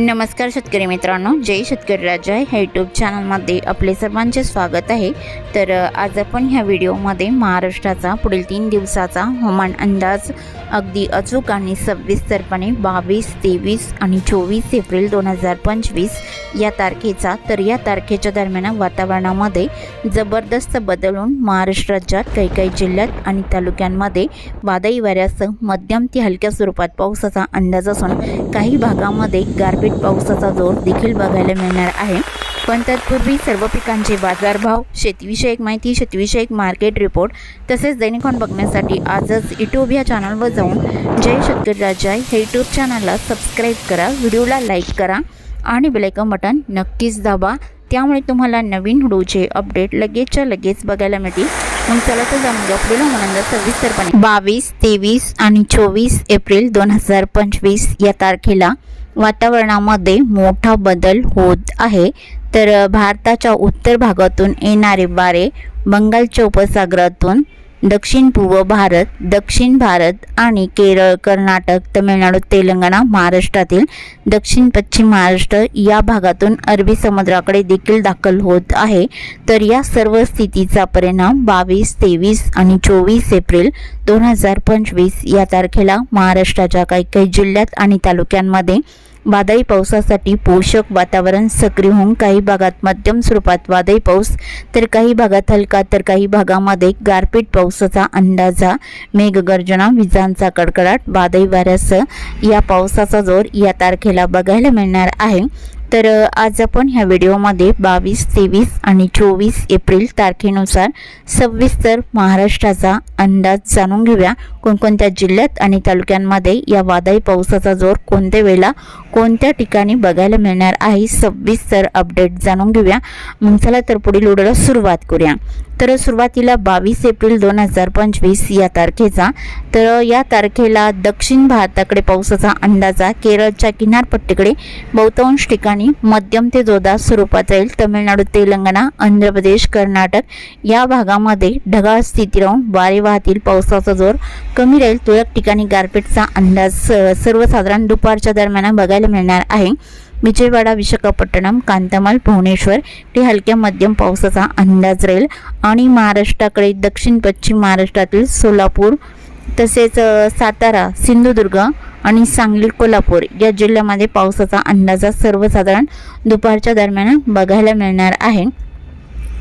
नमस्कार शेतकरी मित्रांनो जय शेतकरी राजा ह्या यूट्यूब चॅनलमध्ये आपले सर्वांचे स्वागत आहे. तर आज आपण ह्या व्हिडिओमध्ये महाराष्ट्राचा पुढील तीन दिवसाचा हवामान अंदाज अगदी अचूक आणि सविस्तरपणे बावीस तेवीस आणि चोवीस एप्रिल दोन हजार पंचवीस या तारखेचा तर या तारखेच्या दरम्यान वातावरणामध्ये जबरदस्त बदलून महाराष्ट्र राज्यात काही काही जिल्ह्यात आणि तालुक्यांमध्ये वादळी वाऱ्यासह मध्यम ते हलक्या स्वरूपात पावसाचा अंदाज असून काही भागामध्ये गारपीट पावसाचा जोर देखील बघायला मिळणार आहे. पण तत्पूर्वी सर्व पिकांचे बाजारभाव शेतीविषयक माहिती शेतीविषयक मार्केट रिपोर्ट तसेच दैनिकॉन बघण्यासाठी आजच यूट्यूब या चॅनलवर जाऊन जय शेतकरी राजा हे यूट्यूब चॅनलला सबस्क्राईब करा. व्हिडिओला लाईक करा. आणि बेलायकन बटन नक्कीच दाबा. त्यामुळे तुम्हाला नवीन व्हिडिओचे अपडेट लगेचच्या लगेच बघायला मिळतील. मग चला तर जाणून घ्या पुढील हवामानाचा सविस्तरपणे. बावीस तेवीस आणि चोवीस एप्रिल दोन हजार पंचवीस या तारखेला वातावरणामध्ये मोठा बदल होत आहे. तर भारताच्या उत्तर भागातून येणारे वारे बंगालच्या उपसागरातून दक्षिण पूर्व भारत दक्षिण भारत आणि केरळ कर्नाटक तमिळनाडू तेलंगणा महाराष्ट्रातील दक्षिण पश्चिम महाराष्ट्र या भागातून अरबी समुद्राकडे देखील दाखल होत आहे. तर या सर्व स्थितीचा परिणाम बावीस तेवीस आणि चोवीस एप्रिल दोन हजार पंचवीस या तारखेला महाराष्ट्राच्या काही काही जिल्ह्यात आणि तालुक्यांमध्ये वादळी पावसासाठी पोषक वातावरण सक्रिय होऊन काही भागात मध्यम स्वरूपात वादळी पाऊस तर काही भागात हलका तर काही भागामध्ये गारपीट पावसाचा अंदाजा. मेघगर्जना विजांचा कडकडाट वादळी वाऱ्यासह या पावसाचा जोर या तारखेला बघायला मिळणार आहे. तर आज आपण ह्या व्हिडिओमध्ये बावीस तेवीस आणि चोवीस एप्रिल तारखेनुसार सविस्तर महाराष्ट्राचा अंदाज जाणून घेऊया. कोणकोणत्या जिल्ह्यात आणि तालुक्यांमध्ये या वादळी पावसाचा जोर कोणत्या वेळेला कोणत्या ठिकाणी बघायला मिळणार आहे सविस्तर अपडेट जाणून घेऊया. मग चला तर पुढील व्हिडिओला सुरुवात करूया. तर सुरुवातीला बावीस एप्रिल दोन हजार पंचवीस या तारखेचा. तर या तारखेला दक्षिण भारताकडे पावसाचा अंदाजा केरळच्या किनारपट्टीकडे बहुतांश ठिकाणी मध्यम ते जोरदार स्वरूपात राहील. तमिळनाडू तेलंगणा आंध्र प्रदेश कर्नाटक या भागामध्ये ढगाळ स्थिती राहून वारे वाहतील. पावसाचा जोर कमी राहील तुरळक ठिकाणी गारपीटचा अंदाज स- सर्वसाधारण दुपारच्या दरम्यान बघायला मिळणार आहे. विजयवाडा विशाखापट्टणम कांतामाल भुवनेश्वर ते हलक्या मध्यम पावसाचा अंदाज राहील. आणि महाराष्ट्राकडे दक्षिण पश्चिम महाराष्ट्रातील सोलापूर तसेच सातारा सिंधुदुर्ग आणि सांगली कोल्हापूर या जिल्ह्यामध्ये पावसाचा अंदाजा सर्वसाधारण दुपारच्या दरम्यान बघायला मिळणार आहे.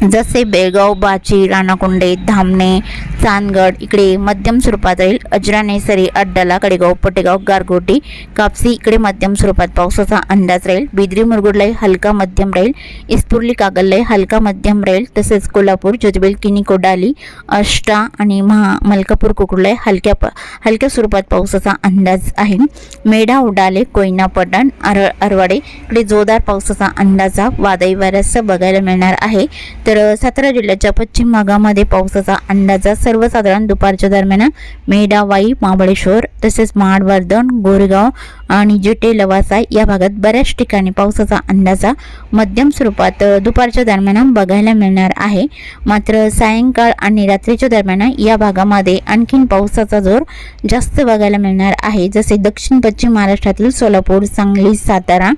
जसे बेळगाव बाची राणाकुंडे धामणे चांदगड इकडे मध्यम स्वरूपात राहील. अजरा नेसरी अड्डाला कडेगाव पटेगाव गारगोटी कापसी इकडे मध्यम स्वरूपात पावसाचा अंदाज राहील. बिद्री मुरगुडलाही हलका मध्यम राहील. इस्पुर्ली कागललाही हलका मध्यम राहील. तसेच कोल्हापूर ज्योतिबेल किनी कोडाली अष्टा आणि महा मलकापूर कुकुडलाही हलक्या प हलक्या स्वरूपात पावसाचा अंदाज आहे. मेढा उडाले कोयना पडण अर अरवाडे इकडे जोरदार पावसाचा अंदाज हा वादळी वाऱ्यासह बघायला मिळणार आहे. तर सातारा जिल्ह्याच्या पश्चिम भागामध्ये पावसाचा अंदाजा सर्वसाधारण दुपारच्या दरम्यान मेढावाई महाबळेश्वर तसेच महाडवर्धन गोरेगाव आणि जिटे लवासा या भागात बऱ्याच ठिकाणी पावसाचा अंदाजा मध्यम स्वरूपात दुपारच्या दरम्यान बघायला मिळणार आहे. मात्र सायंकाळ आणि रात्रीच्या दरम्यान या भागामध्ये आणखीन पावसाचा जोर जास्त बघायला मिळणार आहे. जसे दक्षिण पश्चिम महाराष्ट्रातील सोलापूर सांगली सातारा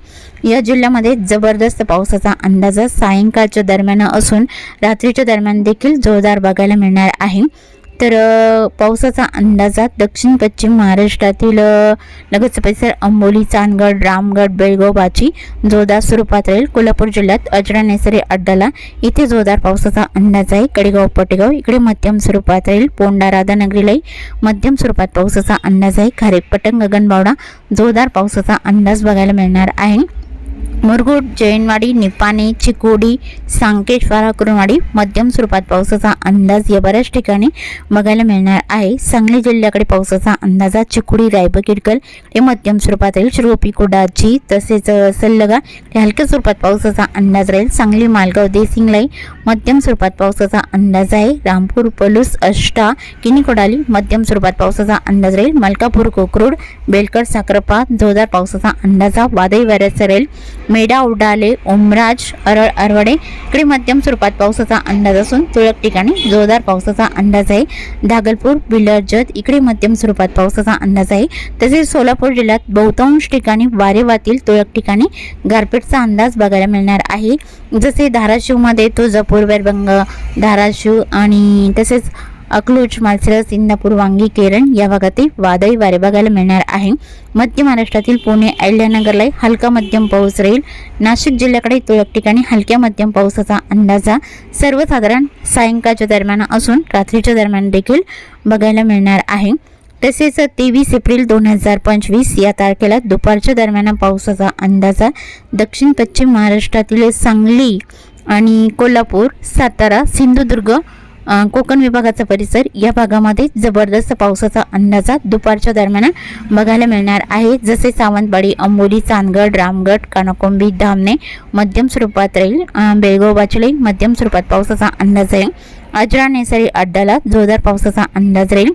या जिल्ह्यामध्ये जबरदस्त पावसाचा अंदाजा सायंकाळच्या दरम्यान असून रात्रीच्या दरम्यान देखील जोरदार बघायला मिळणार आहे. तर पावसाचा अंदाजा दक्षिण पश्चिम महाराष्ट्रातील अ, परिसर अंबोली चांदगड रामगड बेळगाव बाची जोरदार स्वरूपात राहील. कोल्हापूर जिल्ह्यात अजरा नेसरे अड्डाला इथे जोरदार पावसाचा अंदाज आहे. कडेगाव पटेगाव इकडे मध्यम स्वरूपात राहील. पोंडा राधानगरीलाही मध्यम स्वरूपात पावसाचा अंदाज आहे. खारेकपटण गगनबावडा जोरदार पावसाचा अंदाज बघायला मिळणार आहे. मुरगुड जैनवाडी निपाणी चिकोडी सांकेश वाराकुरवाडी मध्यम स्वरूपात पावसाचा अंदाज या बऱ्याच ठिकाणी बघायला मिळणार आहे. सांगली जिल्ह्याकडे पावसाचा अंदाजा चिकोडी रायबकिडकल हे मध्यम स्वरूपात राहील शिरोपी कोडाची तसेच सल्लगा हलक्या स्वरूपात पावसाचा अंदाज राहील. सांगली मालगाव देसिंगलाई मध्यम स्वरूपात पावसाचा अंदाज आहे. रामपूर पलूस अष्टा किनी कोडाली मध्यम स्वरूपात पावसाचा अंदाज राहील. मलकापूर कोकरूड बेलकर साखरपा जोरदार पावसाचा अंदाजा वादळी वाऱ्याचा राहील. मेढा उडाले ओमराज अरळ अरवडे. इकडे मध्यम स्वरूपात पावसाचा अंदाज असून तुरळक ठिकाणी जोरदार पावसाचा अंदाज आहे. धागलपूर बिलर्जत इकडे मध्यम स्वरूपात पावसाचा अंदाज आहे. तसेच सोलापूर जिल्ह्यात बहुतांश ठिकाणी वारेवातील तुरळक ठिकाणी गारपीटचा अंदाज बघायला मिळणार आहे. जसे धाराशिवमध्ये तुळजापूर वेरबंग धाराशिव आणि तसेच अकलूज मालसिरस इंदापूर वांगी केरळ या भागातील वादळी वारे बघायला मिळणार आहे. मध्य महाराष्ट्रातील पुणे अहिल्यानगरलाही हलका मध्यम पाऊस राहील. नाशिक जिल्ह्याकडे तुरळक ठिकाणी हलक्या मध्यम पावसाचा अंदाजा सर्वसाधारण सायंकाळच्या दरम्यान असून रात्रीच्या दरम्यान देखील बघायला मिळणार आहे. तसेच तेवीस एप्रिल दोन हजार पंचवीस या तारखेला दुपारच्या दरम्यान पावसाचा अंदाजा दक्षिण पश्चिम महाराष्ट्रातील सांगली आणि कोल्हापूर सातारा सिंधुदुर्ग कोकण विभागाचा परिसर या भागामध्ये जबरदस्त पावसाचा अंदाजा दुपारच्या दरम्यान बघायला मिळणार आहे. जसे सावंतवाडी अंबोली चांदगड रामगड कानाकोंबी धामणे मध्यम स्वरूपात राहील. बेळगाव बाचले मध्यम स्वरूपात पावसाचा अंदाज आहे. अजरा नेसरी अड्डाला जोरदार पावसाचा अंदाज राहील.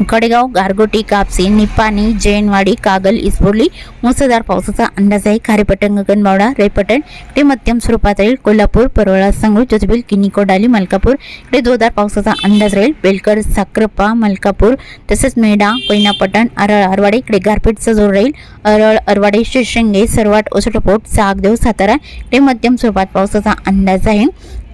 कडेगाव गारगोटी कापसी निपाणी जैनवाडी कागल इस्पोर्ली मुसळधार पावसाचा अंदाज आहे खारेपटण गगनबावडा रेपटण इकडे मध्यम स्वरूपात राहील कोल्हापूर परवळा सांगली जोजबिल किनी कोडाली मलकापूर इकडे जोरदार पावसाचा अंदाज राहील बेलकर साक्रप्पा मलकापूर तसेच मेढा कोयनापटण अरळ अरवाडे इकडे गारपीटचा जोर राहील अरळ अरवाडे शिरशेंगे सरवाट ओसटपोट सागदेव सातारा इकडे मध्यम स्वरूपात पावसाचा अंदाज आहे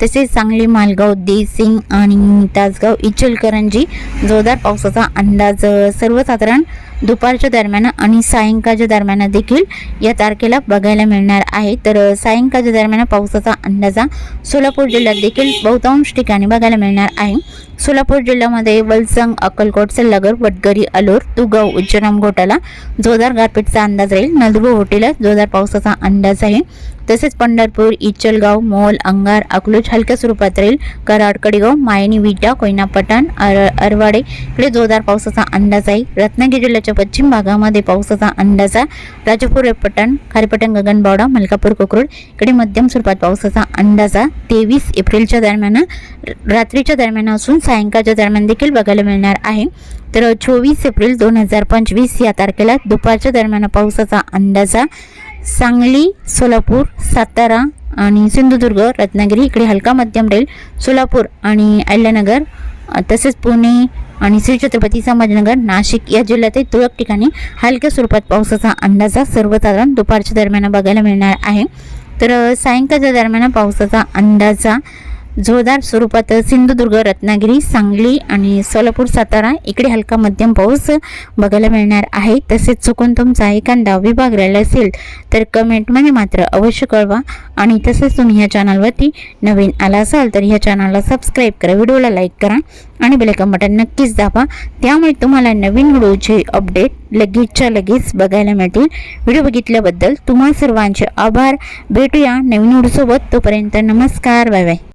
तसेच सांगली मालगाव देसिंग आणि तासगाव इचलकरंजी जोरदार पावसाचा अंदाज सर्वसाधारण दुपारच्या दरम्यान आणि सायंकाळच्या दरम्यान देखील या तारखेला बघायला मिळणार आहे. तर सायंकाळच्या दरम्यान पावसाचा अंदाजा सोलापूर जिल्ह्यात देखील बहुतांश ठिकाणी बघायला मिळणार आहे. सोलापूर जिल्ह्यामध्ये वलसंग अक्कलकोट सल्लागर वडगरी अलोर तुगाव उज्जैन घोटाला जोरदार गारपीटचा अंदाज राहील. नलगो होटेला जोरदार पावसाचा अंदाज आहे. तसेच पंढरपूर इचलगाव मोल अंगार अकलूज हलक्या स्वरूपात राहील. कराड कडेगाव मायनी विटा कोयना पठाण अर अरवाडे इकडे जोरदार पावसाचा अंदाज आहे. रत्नागिरी जिल्ह्याच्या पश्चिम भागामध्ये पावसाचा अंदाज आहे. राजापूर पठाण खारेपटण गगनबावडा मलकापूर कोकरूड इकडे मध्यम स्वरूपात पावसाचा अंदाजा तेवीस एप्रिलच्या दरम्यान रात्रीच्या दरम्यान असून सायंकाळच्या दरम्यान देखील बघायला मिळणार आहे. तर चोवीस एप्रिल दोन हजार पंचवीस या तारखेला दुपारच्या दरम्यान पावसाचा अंदाजा सांगली सोलापूर सातारा आणि सिंधुदुर्ग रत्नागिरी इकडे हलका मध्यम राहील सोलापूर आणि अहिल्यानगर तसेच पुणे आणि श्री छत्रपती संभाजीनगर नाशिक या जिल्ह्यातील तुरळक ठिकाणी हलक्या स्वरूपात पावसाचा अंदाजा सर्वसाधारण दुपारच्या दरम्यान बघायला मिळणार आहे. तर सायंकाळच्या दरम्यान पावसाचा अंदाजा जोरदार स्वरूपात सिंधुदुर्ग रत्नागिरी सांगली आणि सोलापूर सातारा इकडे हलका मध्यम पाऊस बघायला मिळणार आहे. तसेच चुकून तुमचा एखादा विभाग राहिला असेल तर कमेंटमध्ये मात्र अवश्य कळवा. आणि तसेच तुम्ही ह्या चॅनलवरती नवीन आला असाल तर ह्या चॅनलला सबस्क्राईब करा व्हिडिओला लाईक करा आणि बेलेकन बटन नक्कीच दाबा. त्यामुळे तुम्हाला नवीन व्हिडिओचे अपडेट लगेचच्या लगेच बघायला मिळतील. व्हिडिओ बघितल्याबद्दल तुम्हा सर्वांचे आभार. भेटूया नवीन व्हिडिओसोबत. तोपर्यंत नमस्कार. Bye bye.